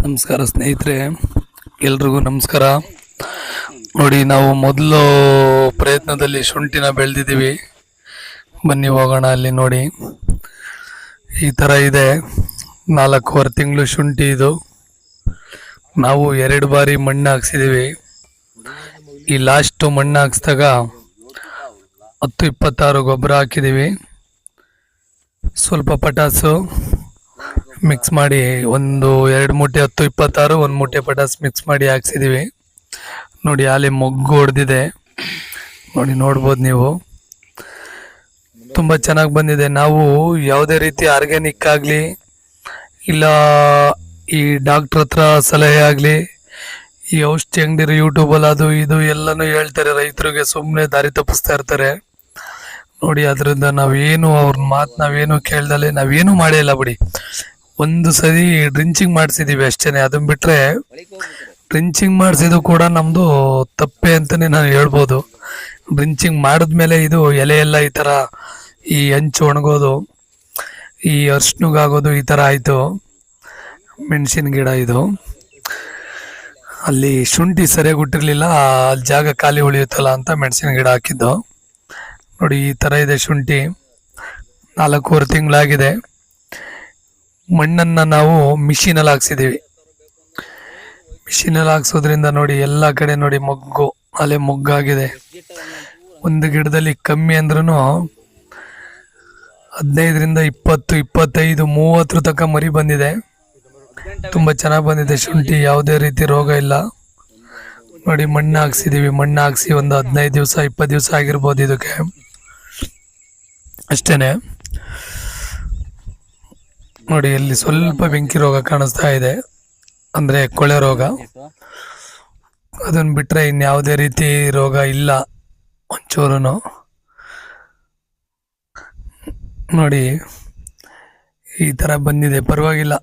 ನಮಸ್ಕಾರ ಸ್ನೇಹಿತರೆ, ಎಲ್ರಿಗೂ ನಮಸ್ಕಾರ. ನೋಡಿ, ನಾವು ಮೊದಲು ಪ್ರಯತ್ನದಲ್ಲಿ ಶುಂಠಿನ ಬೆಳೆದಿದ್ದೀವಿ. ಬನ್ನಿ ಹೋಗೋಣ ಅಲ್ಲಿ ನೋಡಿ. ಈ ಥರ ಇದೆ. ನಾಲ್ಕೂವರೆ ತಿಂಗಳು ಶುಂಠಿ ಇದು. ನಾವು ಎರಡು ಬಾರಿ ಮಣ್ಣು ಹಾಕ್ಸಿದ್ದೀವಿ. ಈ ಲಾಸ್ಟು ಮಣ್ಣು ಹಾಕ್ಸಿದಾಗ ಹತ್ತು ಇಪ್ಪತ್ತಾರು ಗೊಬ್ಬರ ಹಾಕಿದ್ದೀವಿ. ಸ್ವಲ್ಪ ಪಟಾಸು ಮಿಕ್ಸ್ ಮಾಡಿ ಒಂದು ಎರಡು ಮೂಟೆ ಹತ್ತು ಇಪ್ಪತ್ತಾರು, ಒಂದು ಮೂಟೆ ಪಟಾಸ್ ಮಿಕ್ಸ್ ಮಾಡಿ ಹಾಕ್ಸಿದ್ದೀವಿ ನೋಡಿ ಅಲ್ಲಿ ಮೊಗ್ಗು ಹೊಡೆದಿದೆ ನೋಡಿ, ನೋಡ್ಬೋದು ನೀವು. ತುಂಬ ಚೆನ್ನಾಗಿ ಬಂದಿದೆ. ನಾವು ಯಾವುದೇ ರೀತಿ ಆರ್ಗ್ಯಾನಿಕ್ ಆಗಲಿ, ಇಲ್ಲ ಈ ಡಾಕ್ಟ್ರ್ ಹತ್ರ ಸಲಹೆ ಆಗಲಿ, ಈ ಔಷಧಿ ಅಂಗಡಿ ಯೂಟ್ಯೂಬಲ್ಲಿ ಅದು ಇದು ಎಲ್ಲನೂ ಹೇಳ್ತಾರೆ. ರೈತರಿಗೆ ಸುಮ್ಮನೆ ದಾರಿ ತಪ್ಪಿಸ್ತಾ ಇರ್ತಾರೆ. ನೋಡಿ, ಅದರಿಂದ ನಾವೇನು ಅವ್ರ ಮಾತು ನಾವೇನು ಕೇಳ್ದಲೆ ನಾವೇನು ಮಾಡೇ ಇಲ್ಲ ಬಿಡಿ. ಒಂದು ಸರಿ ಡ್ರಿಂಚಿಂಗ್ ಮಾಡಿಸಿದೀವಿ ಅಷ್ಟೇನೆ. ಅದನ್ನ ಬಿಟ್ರೆ ಡ್ರಿಂಚಿಂಗ್ ಮಾಡಿಸಿದ್ದು ಕೂಡ ನಮ್ದು ತಪ್ಪೆ ಅಂತಲೇ ನಾನು ಹೇಳ್ಬೋದು. ಡ್ರಿಂಚಿಂಗ್ ಮಾಡಿದ್ಮೇಲೆ ಇದು ಎಲೆ ಎಲ್ಲ ಈ ತರ ಈ ಹಂಚು ಒಣಗೋದು, ಈ ಅರ್ಶ್ನಗಾಗೋದು ಈ ತರ ಆಯ್ತು. ಮೆಣಸಿನ ಗಿಡ ಇದು. ಅಲ್ಲಿ ಶುಂಠಿ ಸರಿಯಾಗಿ ಹುಟ್ಟಿರ್ಲಿಲ್ಲ, ಅಲ್ಲಿ ಜಾಗ ಖಾಲಿ ಉಳಿಯುತ್ತಲ್ಲ ಅಂತ ಮೆಣಸಿನ ಗಿಡ ಹಾಕಿದ್ದು. ನೋಡಿ ಈ ತರ ಇದೆ ಶುಂಠಿ. ನಾಲ್ಕೂವರೆ ತಿಂಗಳಾಗಿದೆ. ಮಣ್ಣನ್ನ ನಾವು ಮಿಷಿನಲ್ಲಿ ಹಾಕ್ಸಿದ್ದೀವಿ. ಮಿಷಿನಲ್ಲಿ ಹಾಕ್ಸೋದ್ರಿಂದ ನೋಡಿ ಎಲ್ಲ ಕಡೆ ನೋಡಿ ಮೊಗ್ಗು, ಅಲೆ ಮೊಗ್ಗಾಗಿದೆ. ಒಂದು ಗಿಡದಲ್ಲಿ ಕಮ್ಮಿ ಅಂದ್ರೂ ಹದಿನೈದರಿಂದ ಇಪ್ಪತ್ತು, ಇಪ್ಪತ್ತೈದು, ಮೂವತ್ತರ ತನಕ ಮರಿ ಬಂದಿದೆ. ತುಂಬ ಚೆನ್ನಾಗಿ ಬಂದಿದೆ ಶುಂಠಿ, ಯಾವುದೇ ರೀತಿ ರೋಗ ಇಲ್ಲ. ನೋಡಿ ಮಣ್ಣು ಹಾಕ್ಸಿದ್ದೀವಿ, ಮಣ್ಣು ಹಾಕ್ಸಿ ಒಂದು ಹದಿನೈದು ದಿವಸ, ಇಪ್ಪತ್ತು ದಿವಸ ಆಗಿರ್ಬೋದು ಇದಕ್ಕೆ. ಅಷ್ಟೇನೆ. ನೋಡಿ, ಇಲ್ಲಿ ಸ್ವಲ್ಪ ಬೆಂಕಿ ರೋಗ ಕಾಣಿಸ್ತಾ ಇದೆ. ಅಂದ್ರೆ ಕೊಳೆ ರೋಗ. ಅದನ್ನ ಬಿಟ್ರೆ ಇನ್ಯಾವುದೇ ರೀತಿ ರೋಗ ಇಲ್ಲ. ಒಂಚೂರು ನೋಡಿ, ಈ ತರ ಬಂದಿದೆ. ಪರವಾಗಿಲ್ಲ.